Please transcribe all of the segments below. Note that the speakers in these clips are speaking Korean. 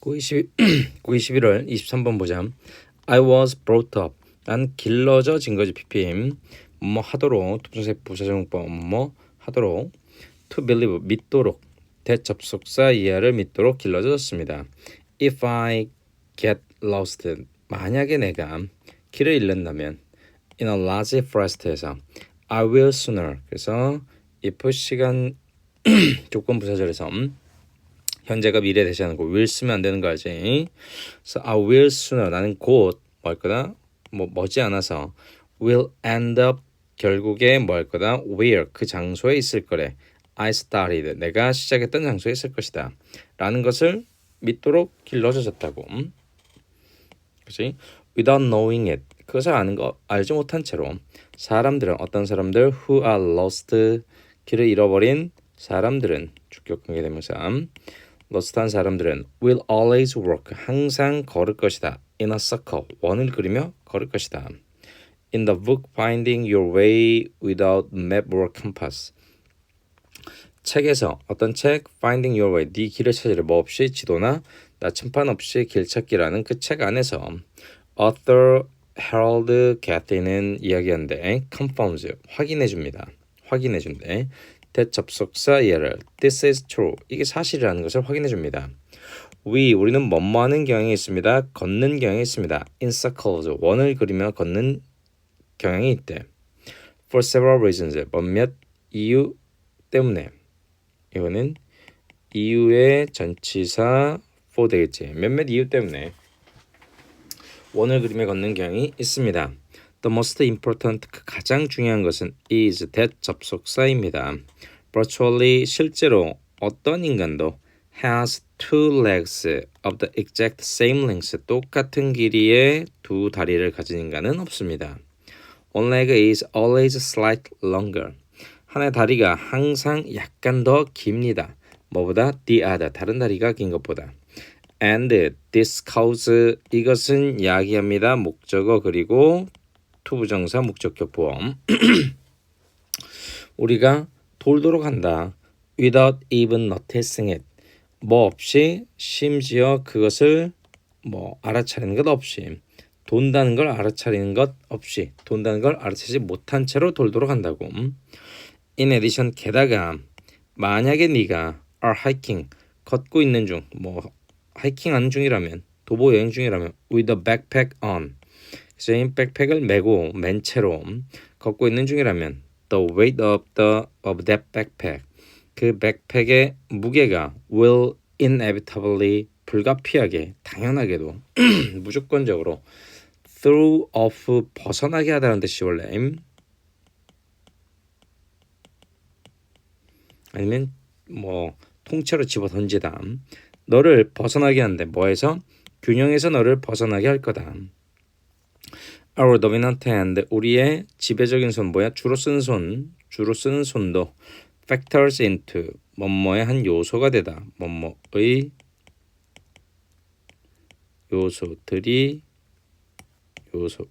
고22, 고21월 23번 보자. I was brought up. 난 길러져 진 거지 ppm. 뭐 하도록 투부정사 부사정법 뭐 하도록 to believe 믿도록 대접속사 이하를 믿도록 길러졌습니다. If I get lost 만약에 내가 길을 잃는다면 in a large forest에서 I will sooner 그래서 if 시간 조건 부사절에서 현재가 미래 대신하는 거 will 쓰면 안 되는 거 알지? 그래서 I will sooner. 나는 곧 뭐 할 거다? 뭐 머지 않아서 will end up 결국에 뭐 할 거다? where 그 장소에 있을 거래. I started. 내가 시작했던 장소에 있을 것이다. 라는 것을 믿도록 길러져졌다고. 음? 그치? without knowing it. 그것을 아는 거 알지 못한 채로 사람들은 어떤 사람들? who are lost. 길을 잃어버린 사람들은 주격 관계대명 사 lost한 사람들은 will always walk 항상 걸을 것이다 in a circle 원을 그리며 걸을 것이다 in the book finding your way without map or compass 책에서 어떤 책 finding your way 네 길을 찾으려 뭐 없이 지도나 나침판 없이 길 찾기라는 그 책 안에서 author Harold Cathy는 이야기하는데 confounds 확인해 줍니다. 확인해 준대. 대접속사 예를 this is true 이게 사실이라는 것을 확인해 줍니다. we 우리는 뭐뭐 하는 경향이 있습니다. 걷는 경향이 있습니다. in circles 원을 그리며 걷는 경향이 있대. for several reasons 몇몇 이유 때문에 이거는 이유의 전치사 for 되겠지. 몇몇 이유 때문에 원을 그리며 걷는 경향이 있습니다. The most important 그 가장 중요한 것은 is that 접속사입니다. Virtually 실제로 어떤 인간도 has two legs of the exact same length 똑같은 길이의 두 다리를 가진 인간은 없습니다. One leg is always slight longer. 하나의 다리가 항상 약간 더 깁니다. 뭐보다 the other 다른 다리가 긴 것보다. and this cause 이것은 이야기합니다. 목적어 그리고 투부정사 목적격 보험 우리가 돌도록 한다. without even noticing it 뭐 없이 심지어 그것을 뭐 알아차리는 것 없이 돈다는 걸 알아차리는 것 없이 돈다는 걸 알아차리지 못한 채로 돌도록 한다고. In addition 게다가 만약에 네가 are hiking 걷고 있는 중 뭐 하이킹하는 중이라면 도보 여행 중이라면 with a backpack on 그래서 백팩을 메고 맨 채로 걷고 있는 중이라면 the weight of the of that backpack 그 백팩의 무게가 will inevitably 불가피하게 당연하게도 무조건적으로 through off 벗어나게 하다는 뜻이 원래 아니면 뭐 통째로 집어 던지다 너를 벗어나게 한대. 뭐에서? 균형에서 너를 벗어나게 할 거다. Our dominant hand, 우리의 지배적인 손 뭐야? 주로 쓰는 손, 주로 쓰는 손도 factors into 뭐뭐의 한 요소가 되다. 뭐뭐의 요소들이 요소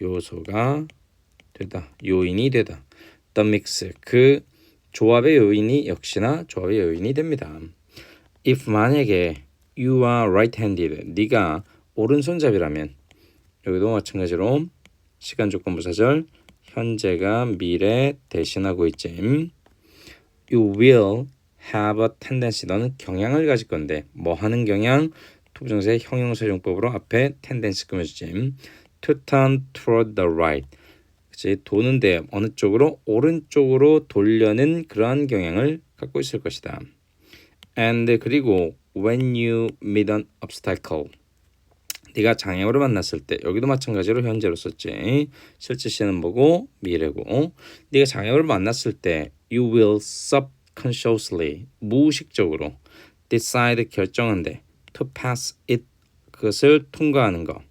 요소가 되다. 요인이 되다. The mix 그 조합의 요인이 역시나 조합의 요인이 됩니다. if 만약에 you are right-handed, 네가 오른손잡이라면 여기도 마찬가지로 시간 조건 부사절 현재가 미래 대신하고 있지. You will have a tendency. 너는 경향을 가질 건데 뭐 하는 경향? 투부정사의 형용사용법으로 앞에 tendency 꾸며주지. To turn toward the right. 그치 도는데 어느 쪽으로 오른쪽으로 돌려는 그러한 경향을 갖고 있을 것이다. and 그리고 when you meet an obstacle 네가 장애물을 만났을 때 여기도 마찬가지로 현재로 썼지. 실제 시는 보고? 미래고. 네가 장애물을 만났을 때 you will subconsciously 무의식적으로 decide 결정한데 to pass it 그것을 통과하는 거.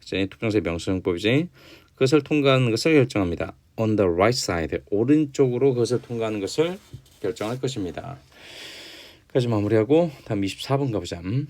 그치? 투정사의 명수형법이지. 그것을 통과하는 것을 결정합니다. On the right side 오른쪽으로 그것을 통과하는 것을 결정할 것입니다. 까지 마무리하고 다음 24번 가보자. 음.